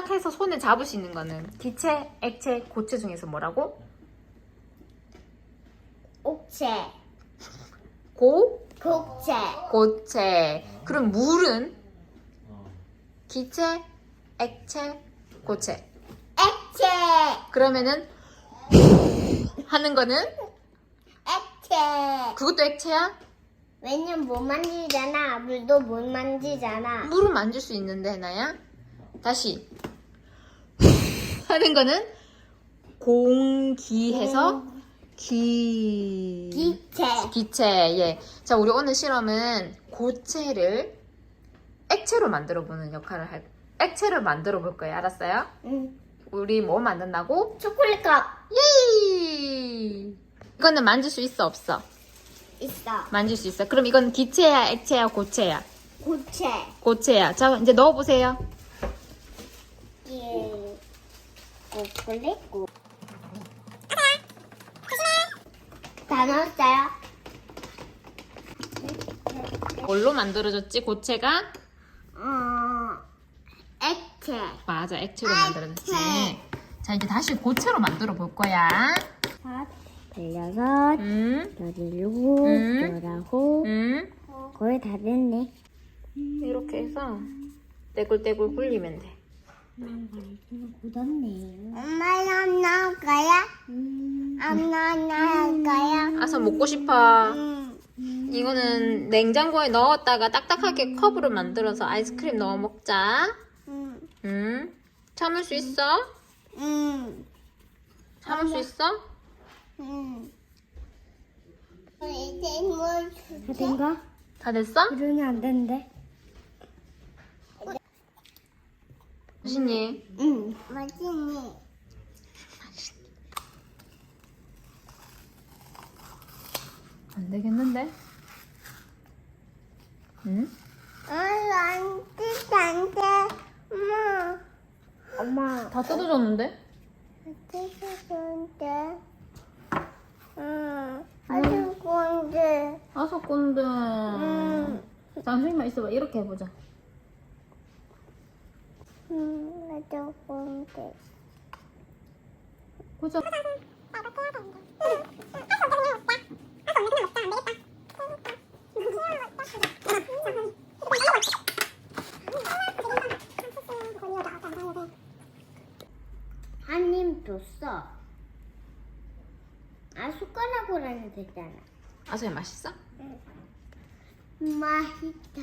딱 해서 손에 잡을 수 있는 거는 기체, 액체, 고체 중에서 뭐라고? 옥체, 고, 곡체, 고체. 그럼 물은 기체, 액체, 고체. 액체, 그러면은 하는 거는 액체. 그것도 액체야? 왜냐면 못 만지잖아. 물도 못 만지잖아. 물은 만질 수 있는데 나야. 다시 하는 거는 공기해서 기 기체. 기체 예. 자 우리 오늘 실험은 고체를 액체로 만들어 보는 역할을 할 액체를 만들어 볼 거예요. 알았어요? 응. 우리 뭐 만든다고? 초콜릿 컵 예이! 이거는 만질 수 있어 없어? 있어. 만질 수 있어. 그럼 이건 기체야, 액체야, 고체야? 고체. 고체야. 자 이제 넣어 보세요. 예. 초콜릿 고. 다 넣었어요? 뭘로 만들어졌지? 고체가? 어, 액체. 맞아, 액체로 만들어졌지. 자 이제 다시 고체로 만들어 볼 거야. 사, 열여섯, 음, 열일곱, 음. 열아홉. 음. 거의 다 됐네. 이렇게 해서 떼굴떼굴 굴리면 돼. 굳었네. 엄마랑 나올 거야? 엄마 나올 거야? 아서 먹고 싶어. 응. 이거는 냉장고에 넣었다가 딱딱하게 컵으로 만들어서 아이스크림 넣어 먹자. 응. 음. 참을 수 있어? 응. 참을 수 있어? 응. 이제 뭘다 된가? 다 됐어? 이러면 안 되는데. 신이 응. 맛있니? 안 되겠는데? 응? 어, 안 돼, 안 돼. 엄마. 엄마. 다 뜯어졌는데? 좋은데? 응. 아주 좋은데. 아서 건데. 응. 잠시만 있어봐. 이렇게 해보자. 응. 아주 좋은데. 보자. 한입 줬어. 아, 숟가락으로 해도 되잖아. 아서야 맛있어? 맛있다.